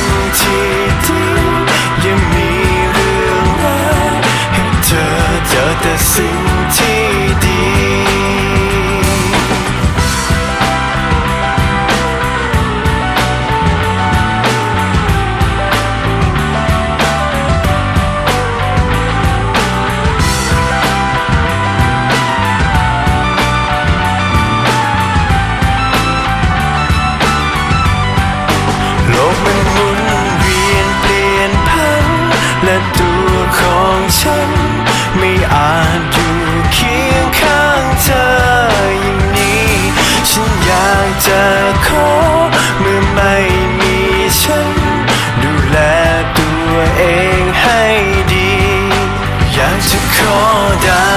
ก็ได้